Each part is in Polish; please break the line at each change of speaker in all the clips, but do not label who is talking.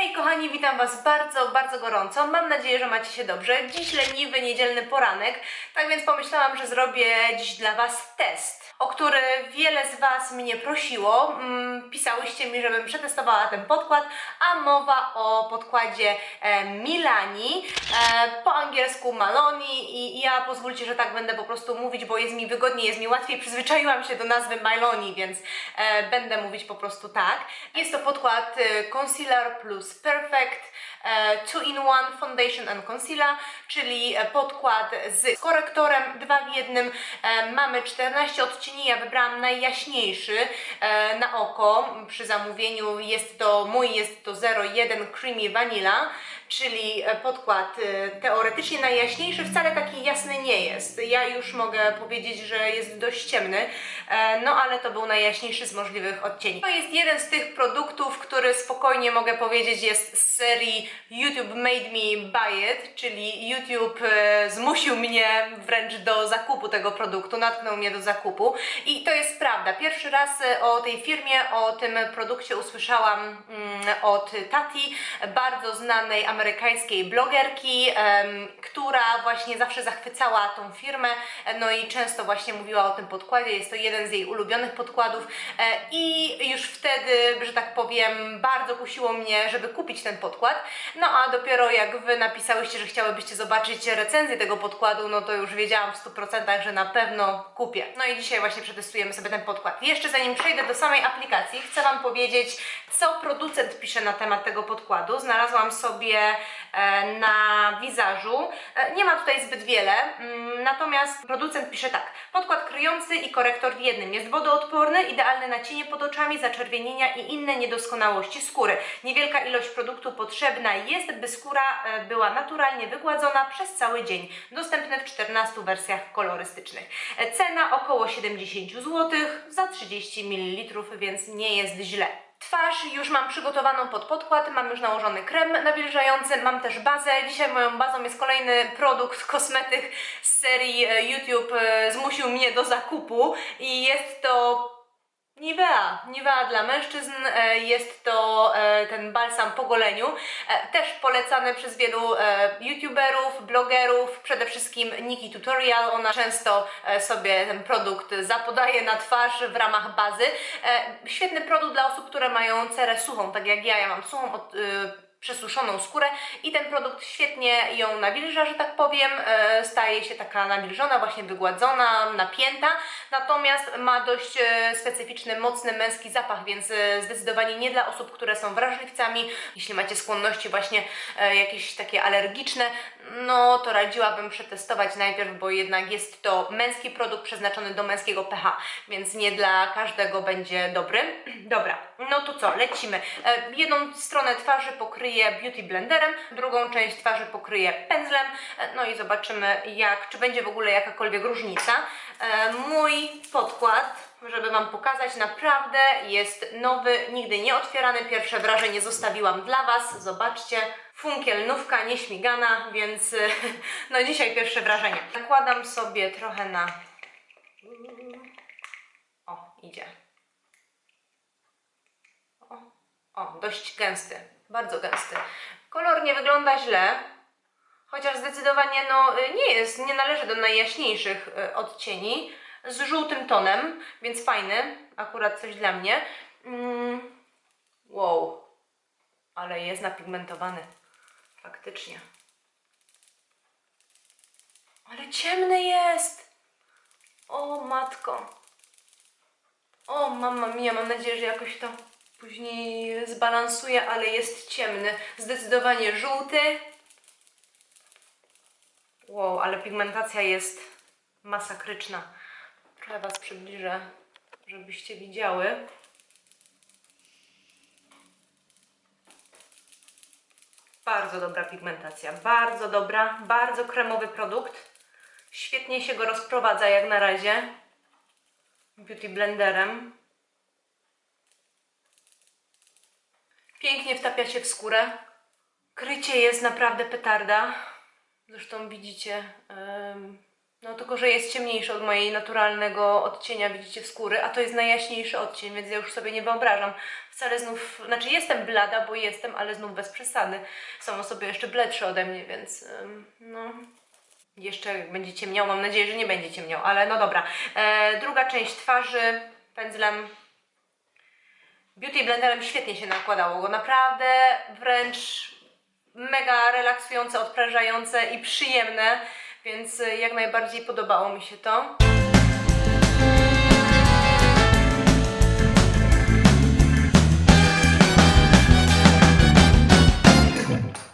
Hej kochani, witam Was bardzo, bardzo gorąco. Mam nadzieję, że macie się dobrze. Dziś leniwy, niedzielny poranek, tak więc pomyślałam, że zrobię dziś dla Was test, o który wiele z Was mnie prosiło. Mm, pisałyście mi, żebym przetestowała ten podkład, a mowa o podkładzie e, Milani, e, po angielsku Maloni i, i ja pozwólcie, że tak będę po prostu mówić, bo jest mi wygodniej, jest mi łatwiej. Przyzwyczaiłam się do nazwy Miloni, więc e, będę mówić po prostu tak. Jest to podkład e, Concealer plus Perfect e, 2-in-1 Foundation and Concealer, czyli e, podkład z korektorem 2 w jednym. E, mamy 14 odcieni, ja wybrałam najjaśniejszy e, na oko przy zamówieniu. Jest to mój, jest to 01 Creamy Vanilla, czyli e, podkład e, teoretycznie najjaśniejszy, wcale taki jasny nie jest. Ja już mogę powiedzieć, że jest dość ciemny, e, no ale to był najjaśniejszy z możliwych odcieni. To jest jeden z tych produktów, który spokojnie mogę powiedzieć jest z serii YouTube made me buy it, czyli YouTube zmusił mnie wręcz do zakupu tego produktu, natknął mnie do zakupu i to jest prawda. Pierwszy raz o tej firmie, o tym produkcie usłyszałam mm, od Tati, bardzo znanej amerykańskiej blogerki, em, która właśnie zawsze zachwycała tą firmę, e, no i często właśnie mówiła o tym podkładzie, jest to jeden z jej ulubionych podkładów e, i już wtedy, że tak powiem, bardzo kusiło mnie, żeby kupić ten podkład, no a dopiero jak Wy napisałyście, że chciałybyście zobaczyć recenzję tego podkładu, no to już wiedziałam w 100%, że na pewno kupię. No i dzisiaj właśnie przetestujemy sobie ten podkład. Jeszcze zanim przejdę do samej aplikacji, chcę Wam powiedzieć, co producent pisze na temat tego podkładu. Znalazłam sobie na wizażu. E, nie ma tutaj zbyt wiele, mm, natomiast producent pisze tak. Podkład kryjący i korektor w jednym. Jest wodoodporny, idealny na cienie pod oczami, zaczerwienienia i inne niedoskonałości skóry. Niewielka ilość produktu potrzebna jest, by skóra e, była naturalnie wygładzona przez cały dzień. Dostępny w 14 wersjach kolorystycznych. E, Cena około 70 zł za 30 ml, więc nie jest źle. Twarz już mam przygotowaną pod podkład, mam już nałożony krem nawilżający, mam też bazę. Dzisiaj moją bazą jest kolejny produkt, kosmetyk z serii e, YouTube e, zmusił mnie do zakupu i jest to Nivea, Nivea dla mężczyzn, e, jest to e, ten balsam po goleniu, e, też polecany przez wielu youtuberów, blogerów, przede wszystkim Niki Tutorial, ona często sobie ten produkt zapodaje na twarz w ramach bazy. Świetny produkt dla osób, które mają cerę suchą, tak jak ja, ja mam suchą od, przesuszoną skórę i ten produkt świetnie ją nawilża, że tak powiem, e, staje się taka nawilżona, właśnie wygładzona, napięta, natomiast ma dość e, specyficzny, mocny męski zapach, więc e, zdecydowanie nie dla osób, które są wrażliwcami, jeśli macie skłonności właśnie jakieś takie alergiczne, no to radziłabym przetestować najpierw, bo jednak jest to męski produkt przeznaczony do męskiego pH, więc nie dla każdego będzie dobry. Dobra, no to co, lecimy. E, Jedną stronę twarzy pokryję beauty blenderem, drugą część twarzy pokryję pędzlem, e, no i zobaczymy jak, czy będzie w ogóle jakakolwiek różnica. E, Mój podkład żeby Wam pokazać, naprawdę jest nowy, nigdy nie otwierany. Pierwsze wrażenie zostawiłam dla Was. Zobaczcie, funkiel, nówka, nieśmigana, więc no dzisiaj pierwsze wrażenie. Nakładam sobie trochę na... O, idzie. O, o, dość gęsty, bardzo gęsty. Kolor nie wygląda źle, chociaż zdecydowanie no, y, nie jest, nie należy do najjaśniejszych y, odcieni, z żółtym tonem, więc fajny, akurat coś dla mnie. Mm, wow, ale jest napigmentowany, faktycznie. Ale ciemny jest! O matko! O mamma mia, mam nadzieję, że jakoś to później zbalansuję, ale jest ciemny. Zdecydowanie żółty. Wow, ale pigmentacja jest masakryczna. Trochę Was przybliżę, żebyście widziały. Bardzo dobra pigmentacja, bardzo dobra, bardzo kremowy produkt. Świetnie się go rozprowadza jak na razie beauty blenderem. Pięknie wtapia się w skórę. Krycie jest naprawdę petarda. Zresztą widzicie, em, No tylko, że jest ciemniejszy od mojej naturalnego odcienia, widzicie, skóry, a to jest najjaśniejszy odcień, więc ja już sobie nie wyobrażam. Wcale znów, znaczy jestem blada, bo jestem, ale znów bez przesady. Są osoby jeszcze bledsze ode mnie, więc no... Jeszcze będzie ciemniał, mam nadzieję, że nie będzie ciemniał, ale no dobra. E, druga część twarzy pędzlem Beauty Blenderem świetnie się nakładało go, naprawdę wręcz mega relaksujące, odprężające i przyjemne, więc y, jak najbardziej podobało mi się to.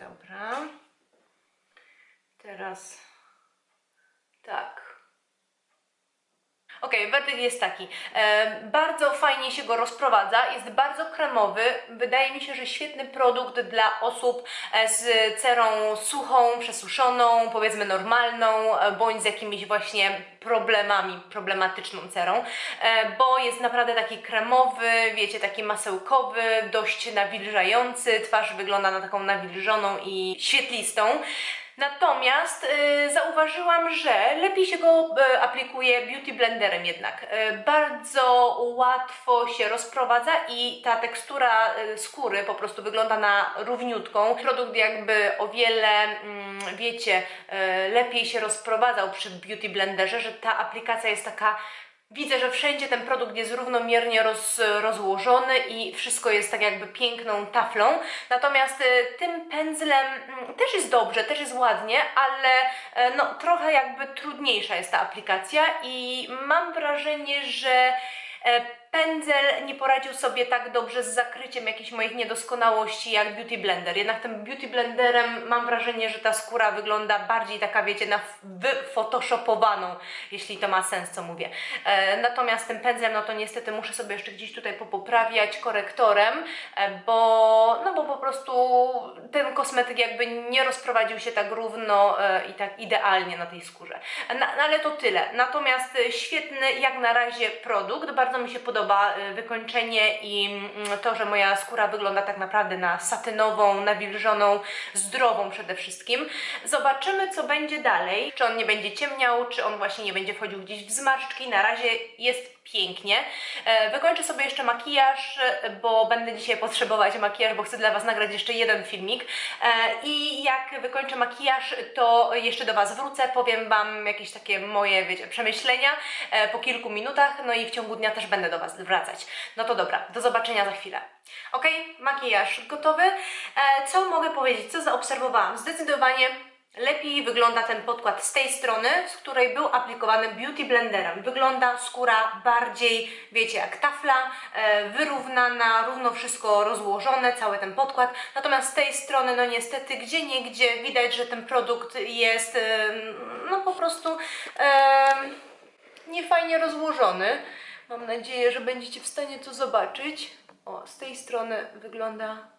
Dobra. Teraz tak. Okej, werdykt jest taki. Bardzo fajnie się go rozprowadza, jest bardzo kremowy. Wydaje mi się, że świetny produkt dla osób e, z cerą suchą, przesuszoną, powiedzmy normalną, e, bądź z jakimiś właśnie problemami, problematyczną cerą, e, bo jest naprawdę taki kremowy, wiecie, taki masełkowy, dość nawilżający. Twarz wygląda na taką nawilżoną i świetlistą. Natomiast y, zauważyłam, że lepiej się go y, aplikuje beauty blenderem jednak. Y, bardzo łatwo się rozprowadza i ta tekstura y, skóry po prostu wygląda na równiutką. Produkt jakby o wiele, mm, wiecie, y, lepiej się rozprowadzał przy beauty blenderze, że ta aplikacja jest taka Widzę, że wszędzie ten produkt jest równomiernie roz, rozłożony i wszystko jest tak jakby piękną taflą. Natomiast y, tym pędzlem mm, też jest dobrze, też jest ładnie, ale e, no, trochę jakby trudniejsza jest ta aplikacja i mam wrażenie, że e, pędzel nie poradził sobie tak dobrze z zakryciem jakichś moich niedoskonałości jak Beauty Blender. Jednak tym Beauty Blenderem mam wrażenie, że ta skóra wygląda bardziej taka, wiecie, na wyphotoshopowaną, jeśli to ma sens, co mówię. E, natomiast tym pędzlem, no to niestety muszę sobie jeszcze gdzieś tutaj popoprawiać korektorem, e, bo, no bo po prostu ten kosmetyk jakby nie rozprowadził się tak równo e, i tak idealnie na tej skórze. Na, no ale to tyle. Natomiast e, świetny jak na razie produkt, bardzo mi się podoba e, wykończenie i mm, to, że moja skóra wygląda tak naprawdę na satynową, nawilżoną, zdrową przede wszystkim. Zobaczymy, co będzie dalej. Czy on nie będzie ciemniał, czy on właśnie nie będzie wchodził gdzieś w zmarszczki. Na razie jest pięknie. E, Wykończę sobie jeszcze makijaż, bo będę dzisiaj potrzebować makijaż, bo chcę dla Was nagrać jeszcze jeden filmik. E, I jak wykończę makijaż, to jeszcze do Was wrócę, powiem Wam jakieś takie moje, wiecie, przemyślenia e, po kilku minutach, no i w ciągu dnia też będę do Was wracać. No to dobra, do zobaczenia za chwilę. Ok, makijaż gotowy. E, Co mogę powiedzieć, co zaobserwowałam? Zdecydowanie Lepiej wygląda ten podkład z tej strony, z której był aplikowany Beauty Blenderem. Wygląda skóra bardziej, wiecie, jak tafla, e, wyrównana, równo wszystko rozłożone, cały ten podkład. Natomiast z tej strony, no niestety, gdzie niegdzie widać, że ten produkt jest, e, no po prostu e, niefajnie rozłożony. Mam nadzieję, że będziecie w stanie to zobaczyć. O, z tej strony wygląda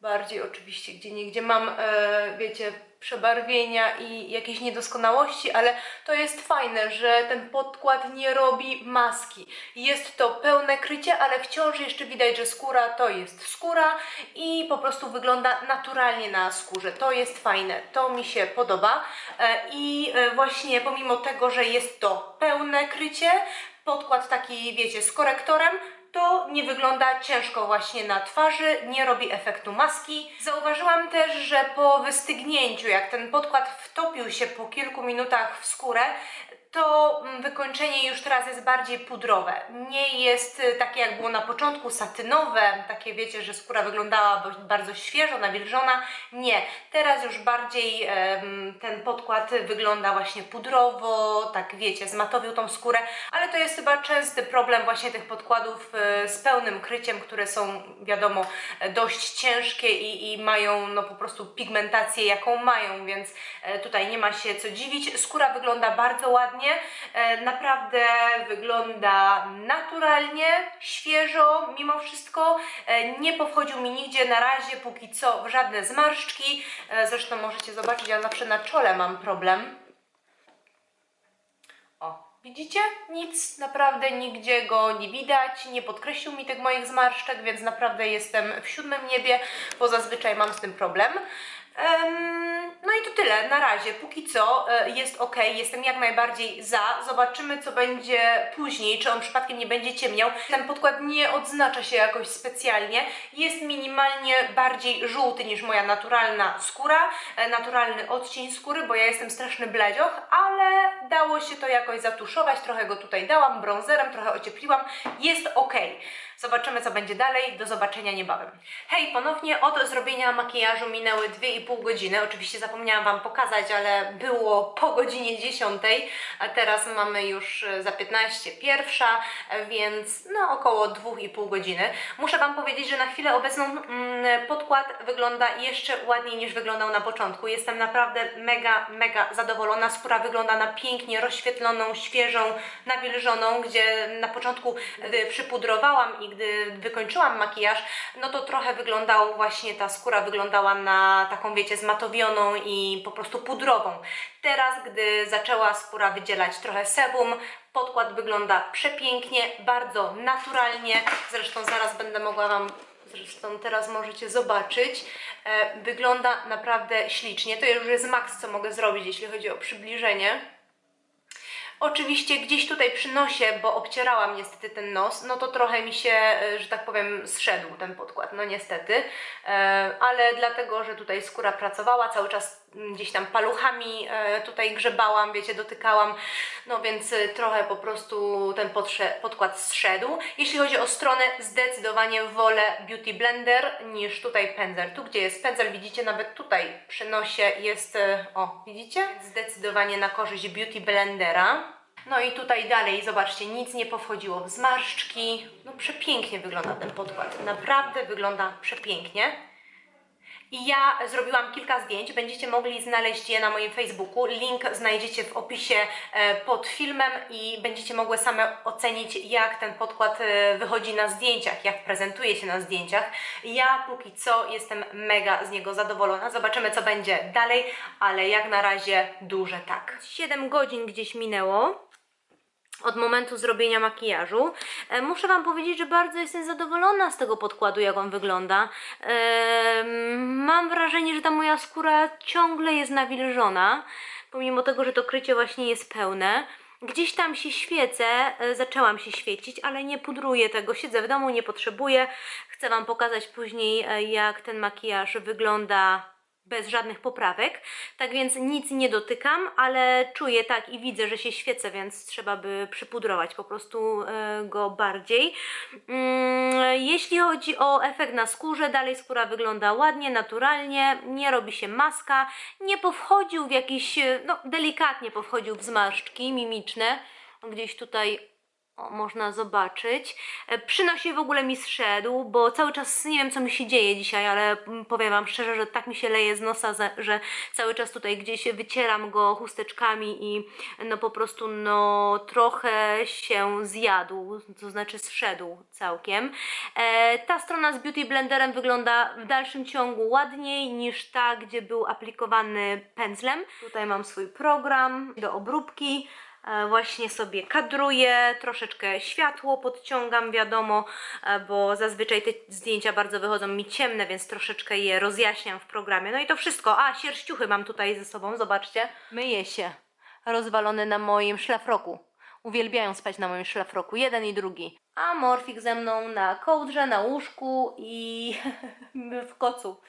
bardziej oczywiście, gdzie niegdzie mam, e, wiecie, przebarwienia i jakieś niedoskonałości, ale to jest fajne, że ten podkład nie robi maski. Jest to pełne krycie, ale wciąż jeszcze widać, że skóra to jest skóra i po prostu wygląda naturalnie na skórze. To jest fajne, to mi się podoba e, i e, właśnie pomimo tego, że jest to pełne krycie, podkład taki, wiecie, z korektorem, to nie wygląda ciężko właśnie na twarzy, nie robi efektu maski. Zauważyłam też, że po wystygnięciu, jak ten podkład wtopił się po kilku minutach w skórę, to mm, wykończenie już teraz jest bardziej pudrowe. Nie jest y, takie jak było na początku, satynowe, takie wiecie, że skóra wyglądała bardzo świeżo, nawilżona. Nie, teraz już bardziej ten podkład wygląda właśnie pudrowo, tak wiecie, zmatowił tą skórę, ale to jest chyba częsty problem właśnie tych podkładów y, z pełnym kryciem, które są wiadomo dość ciężkie i, i mają no po prostu pigmentację jaką mają, więc e, tutaj nie ma się co dziwić. Skóra wygląda bardzo ładnie, e, naprawdę wygląda naturalnie, świeżo mimo wszystko. E, Nie powchodził mi nigdzie na razie póki co w żadne zmarszczki. E, Zresztą możecie zobaczyć, ja zawsze na czole mam problem. O, widzicie? Nic, naprawdę nigdzie go nie widać, nie podkreślił mi tych moich zmarszczek, więc naprawdę jestem w siódmym niebie, bo zazwyczaj mam z tym problem. No i to tyle na razie. Póki co e, jest ok, jestem jak najbardziej za. Zobaczymy, co będzie później, czy on przypadkiem nie będzie ciemniał. Ten podkład nie odznacza się jakoś specjalnie. Jest minimalnie bardziej żółty niż moja naturalna skóra, e, naturalny odcień skóry, bo ja jestem straszny bledzioch, ale dało się to jakoś zatuszować. Trochę go tutaj dałam brązerem, trochę ociepliłam. Jest ok. Zobaczymy, co będzie dalej. Do zobaczenia niebawem. Hej, ponownie od zrobienia makijażu minęły 2,5 godziny. Oczywiście zapomniałam Wam pokazać, ale było po godzinie 10, a teraz mamy już e, za 15 pierwsza, więc no około 2,5 godziny. Muszę Wam powiedzieć, że na chwilę obecną mm, podkład wygląda jeszcze ładniej niż wyglądał na początku. Jestem naprawdę mega, mega zadowolona. Skóra wygląda na pięknie rozświetloną, świeżą, nawilżoną, gdzie na początku, gdy przypudrowałam i gdy wykończyłam makijaż, no to trochę wyglądał właśnie ta skóra wyglądała na taką, wiecie, zmatowioną i po prostu pudrową. Teraz, gdy zaczęła skóra wydzielać trochę sebum, podkład wygląda przepięknie, bardzo naturalnie. Zresztą zaraz będę mogła Wam Zresztą teraz możecie zobaczyć. E, wygląda naprawdę ślicznie. To już jest maks, co mogę zrobić, jeśli chodzi o przybliżenie. Oczywiście gdzieś tutaj przy nosie, bo obcierałam niestety ten nos, no to trochę mi się, e, że tak powiem, zszedł ten podkład, no niestety, E, ale dlatego, że tutaj skóra pracowała, cały czas gdzieś tam paluchami e, tutaj grzebałam, wiecie, dotykałam, no więc e, trochę po prostu ten podkład zszedł. Jeśli chodzi o stronę, zdecydowanie wolę Beauty Blender niż tutaj pędzel. Tu, gdzie jest pędzel, widzicie, nawet tutaj przy nosie jest, e, o, widzicie? Zdecydowanie na korzyść Beauty Blendera. No i tutaj dalej, zobaczcie, nic nie powchodziło w zmarszczki. No przepięknie wygląda ten podkład. Naprawdę wygląda przepięknie. I ja zrobiłam kilka zdjęć, będziecie mogli znaleźć je na moim Facebooku. Link znajdziecie w opisie e, pod filmem i będziecie mogły same ocenić, jak ten podkład e, wychodzi na zdjęciach, jak prezentuje się na zdjęciach. Ja póki co jestem mega z niego zadowolona. Zobaczymy, co będzie dalej, ale jak na razie duże tak. 7 godzin gdzieś minęło od momentu zrobienia makijażu. E, muszę Wam powiedzieć, że bardzo jestem zadowolona z tego podkładu, jak on wygląda. E, mam wrażenie, że ta moja skóra ciągle jest nawilżona, pomimo tego, że to krycie właśnie jest pełne. Gdzieś tam się świecę, e, zaczęłam się świecić, ale nie pudruję tego, siedzę w domu, nie potrzebuję. Chcę Wam pokazać później, jak ten makijaż wygląda bez żadnych poprawek, tak więc nic nie dotykam, ale czuję tak i widzę, że się świecę, więc trzeba by przypudrować po prostu e, go bardziej. Mm, jeśli chodzi o efekt na skórze, dalej skóra wygląda ładnie, naturalnie, nie robi się maska, nie powchodził w jakieś, e, no delikatnie powchodził w zmarszczki mimiczne, gdzieś tutaj o, można zobaczyć. E, Przy nosie w ogóle mi zszedł, bo cały czas nie wiem co mi się dzieje dzisiaj, ale mm, powiem Wam szczerze, że tak mi się leje z nosa, że cały czas tutaj gdzieś wycieram go chusteczkami i no po prostu no trochę się zjadł, to znaczy zszedł całkiem. E, ta strona z Beauty Blenderem wygląda w dalszym ciągu ładniej niż ta, gdzie był aplikowany pędzlem. Tutaj mam swój program do obróbki. E, Właśnie sobie kadruję, troszeczkę światło podciągam, wiadomo, e, bo zazwyczaj te zdjęcia bardzo wychodzą mi ciemne, więc troszeczkę je rozjaśniam w programie. No i to wszystko. A, sierściuchy mam tutaj ze sobą, zobaczcie. Myję się, rozwalony na moim szlafroku. Uwielbiają spać na moim szlafroku, jeden i drugi. A Morfik ze mną na kołdrze, na łóżku i w kocu.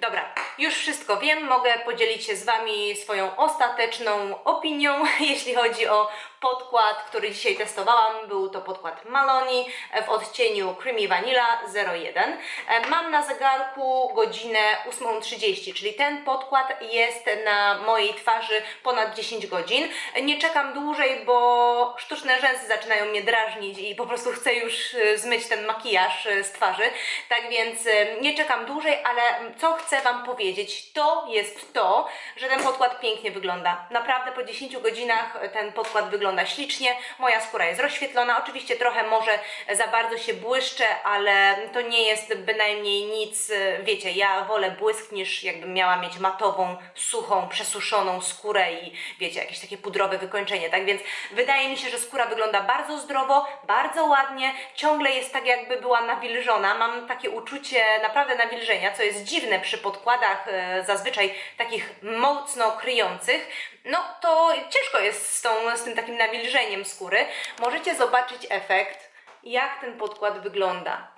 Dobra, już wszystko wiem, mogę podzielić się z Wami swoją ostateczną opinią, jeśli chodzi o podkład, który dzisiaj testowałam. Był to podkład Maloni w odcieniu Creamy Vanilla 01. E, Mam na zegarku godzinę 8.30, czyli ten podkład jest na mojej twarzy ponad 10 godzin. Nie czekam dłużej, bo sztuczne rzęsy zaczynają mnie drażnić i po prostu chcę już e, zmyć ten makijaż e, z twarzy. Tak więc e, nie czekam dłużej, ale co chcę Wam powiedzieć, to jest to, że ten podkład pięknie wygląda. Naprawdę po 10 godzinach ten podkład wygląda ślicznie, moja skóra jest rozświetlona, oczywiście trochę może za bardzo się błyszczę, ale to nie jest bynajmniej nic, e, wiecie, ja wolę błysk niż jakbym miała mieć matową, suchą, przesuszoną skórę i wiecie, jakieś takie pudrowe wykończenie, tak więc wydaje mi się, że skóra wygląda bardzo zdrowo, bardzo ładnie, ciągle jest tak jakby była nawilżona, mam takie uczucie naprawdę nawilżenia, co jest dziwne, przeciwne przy podkładach, e, zazwyczaj takich mocno kryjących, no to ciężko jest z, tą, z tym takim nawilżeniem skóry. Możecie zobaczyć efekt, jak ten podkład wygląda.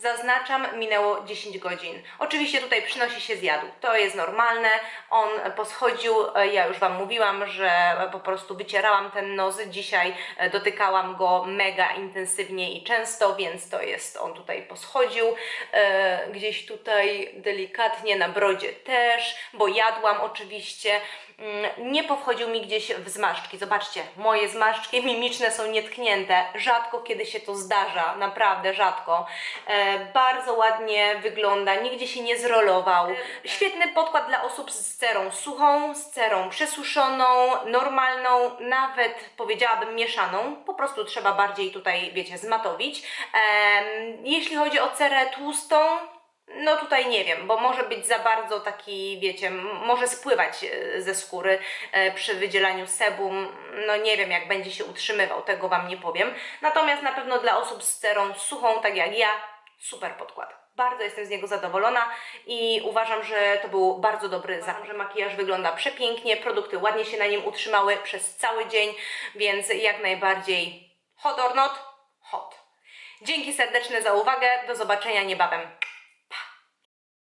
Zaznaczam, minęło 10 godzin. Oczywiście tutaj przynosi się zjadł. To jest normalne. On poschodził, e, ja już Wam mówiłam, że po prostu wycierałam ten nos. Dzisiaj e, dotykałam go mega intensywnie i często, więc to jest, on tutaj poschodził. E, gdzieś tutaj delikatnie na brodzie też, bo jadłam oczywiście. Mm, Nie powchodził mi gdzieś w zmarszczki. Zobaczcie, moje zmarszczki mimiczne są nietknięte. Rzadko kiedy się to zdarza, naprawdę rzadko. E, bardzo ładnie wygląda, nigdzie się nie zrolował. Świetny podkład dla osób z cerą suchą, z cerą przesuszoną, normalną, nawet powiedziałabym mieszaną. Po prostu trzeba bardziej tutaj, wiecie, zmatowić. Em, jeśli chodzi o cerę tłustą, no tutaj nie wiem, bo może być za bardzo taki, wiecie, może spływać e, ze skóry e, przy wydzielaniu sebum. No nie wiem, jak będzie się utrzymywał, tego Wam nie powiem. Natomiast na pewno dla osób z cerą suchą, tak jak ja, super podkład. Bardzo jestem z niego zadowolona i uważam, że to był bardzo dobry zakup, że makijaż wygląda przepięknie, produkty ładnie się na nim utrzymały przez cały dzień, więc jak najbardziej hot or not, hot. Dzięki serdeczne za uwagę, do zobaczenia niebawem.